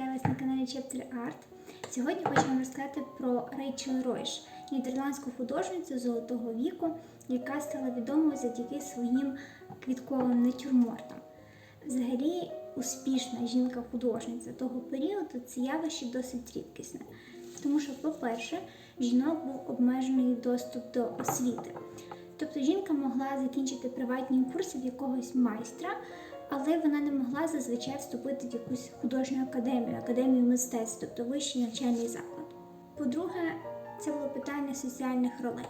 Вітаю вас на каналі Chapter Art. Сьогодні хочу вам розказати про Рейчел Ройш, нідерландську художницю золотого віку, яка стала відомою завдяки своїм квітковим натюрмортам. Взагалі, успішна жінка-художниця того періоду це явище досить рідкісне. Тому що, по-перше, жінок був обмежений доступ до освіти. Тобто жінка могла закінчити приватні курси в якогось майстра, але вона не могла зазвичай вступити в якусь художню академію, академію мистецтв, тобто вищий навчальний заклад. По-друге, це було питання соціальних ролей.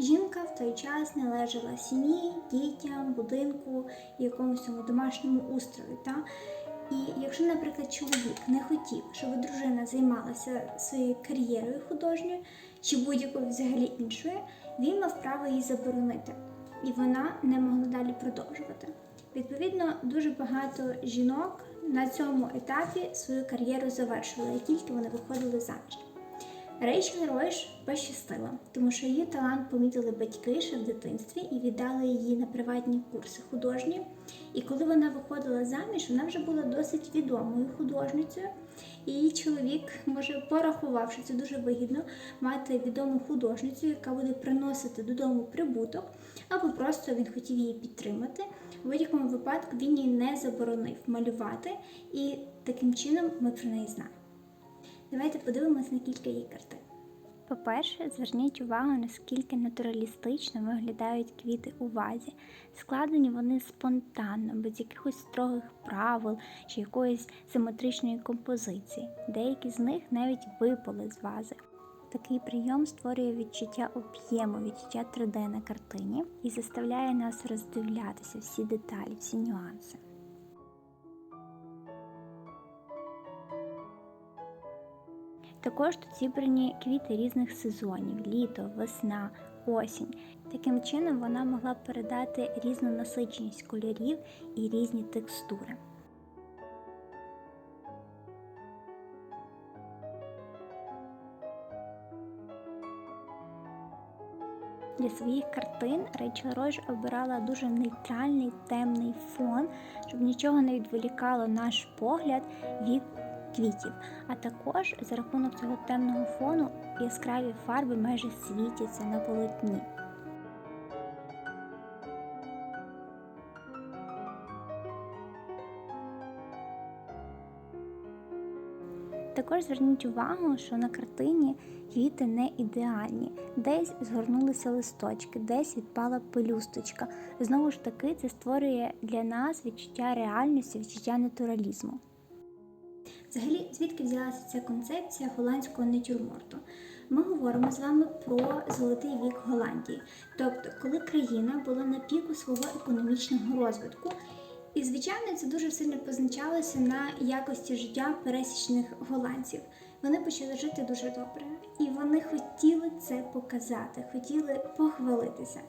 Жінка в той час належала сім'ї, дітям, будинку, якомусь цьому домашньому устрою. Та? І якщо, наприклад, чоловік не хотів, щоб дружина займалася своєю кар'єрою художньою чи будь-якою взагалі іншою, він мав право її заборонити, і вона не могла далі продовжувати. Відповідно, дуже багато жінок на цьому етапі свою кар'єру завершували, як тільки вони виходили заміж. Рейчел Ройш пощастила, тому що її талант помітили батьки ще в дитинстві і віддали її на приватні курси художні. І коли вона виходила заміж, вона вже була досить відомою художницею. І її чоловік може порахував, що це дуже вигідно мати відому художницю, яка буде приносити додому прибуток, або просто він хотів її підтримати. У будь-якому випадку він їй не заборонив малювати, і таким чином ми про неї знаємо. Давайте подивимось на кілька її картин. По-перше, зверніть увагу, наскільки натуралістично виглядають квіти у вазі. Складені вони спонтанно, без якихось строгих правил чи якоїсь симетричної композиції. Деякі з них навіть випали з вази. Такий прийом створює відчуття об'єму, відчуття 3D на картині і заставляє нас роздивлятися всі деталі, всі нюанси. Також тут зібрані квіти різних сезонів: літо, весна, осінь. Таким чином вона могла передати різну насиченість кольорів і різні текстури. Для своїх картин Рейчел Рож обирала дуже нейтральний темний фон, щоб нічого не відволікало наш погляд від квітів. А також за рахунок цього темного фону яскраві фарби майже світяться на полотні. Також зверніть увагу, що на картині квіти не ідеальні. Десь згорнулися листочки, десь відпала пелюсточка. Знову ж таки, це створює для нас відчуття реальності, відчуття натуралізму. Взагалі, звідки взялася ця концепція голландського натюрморту? Ми говоримо з вами про золотий вік Голландії, тобто, коли країна була на піку свого економічного розвитку. І, звичайно, це дуже сильно позначалося на якості життя пересічних голландців. Вони почали жити дуже добре, і вони хотіли це показати, хотіли похвалитися.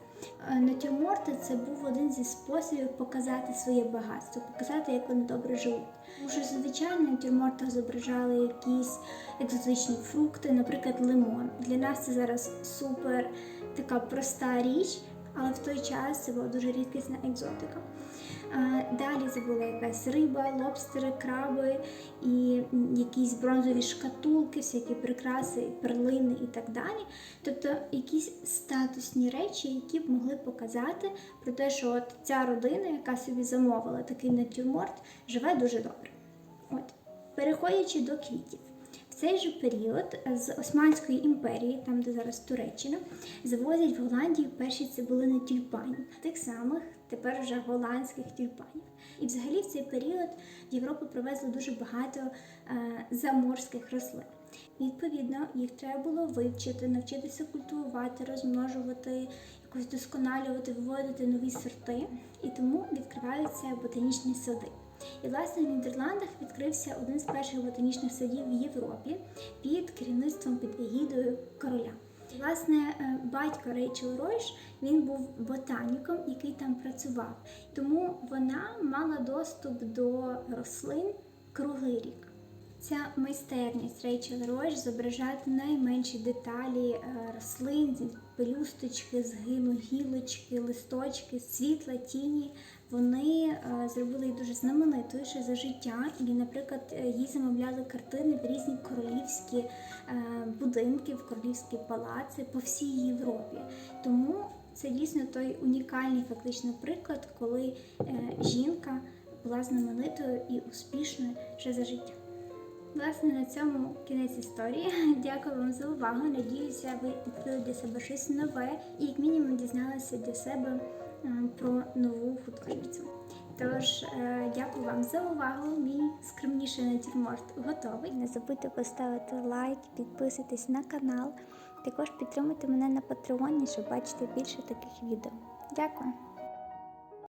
Е, Натюрморти це був один зі способів показати своє багатство, показати, як вони добре живуть. Тому що звичайно на натюрмортах зображали якісь екзотичні фрукти, наприклад, лимон. Для нас це зараз супер така проста річ, але в той час це була дуже рідкісна екзотика. Далі це була якась риба, лобстери, краби і якісь бронзові шкатулки, всякі прикраси, перлини і так далі. Тобто якісь статусні речі, які б могли показати про те, що от ця родина, яка собі замовила такий натюрморт, живе дуже добре. От, переходячи до квітів. Цей же період з Османської імперії, там де зараз Туреччина, завозять в Голландію перші цибулини тюльпанів, тих самих тепер вже голландських тюльпанів. І взагалі в цей період в Європу привезли дуже багато е, заморських рослин. Відповідно, їх треба було вивчити, навчитися культивувати, розмножувати, якось досконалювати, виводити нові сорти. І тому відкриваються ботанічні сади. І власне в Нідерландах відкрився один з перших ботанічних садів в Європі під керівництвом під егідою короля. Власне, е, батько Рейчел Ройш він був ботаніком, який там працював. Тому вона мала доступ до рослин круглий рік. Ця майстерність Рейчел Ройш зображати найменші деталі е, рослин, пелюсточки, згину гілочки, листочки, світла, тіні. Вони зробили дуже знаменитою ще за життя. І, наприклад, е, їй замовляли картини в різні королівські е, будинки, в королівські палаци по всій Європі. Тому це дійсно той унікальний фактично приклад, коли е, жінка була знаменитою і успішною ще за життя. Власне, на цьому кінець історії. Дякую вам за увагу. Надіюся, ви відкрили для себе щось нове і, як мінімум, дізналися для себе про нову художницю. Тож, е, дякую вам за увагу. Мій скромніший натюрморт готовий. Не забудьте поставити лайк, підписатись на канал. Також підтримуйте мене на Патреоні, щоб бачити більше таких відео. Дякую!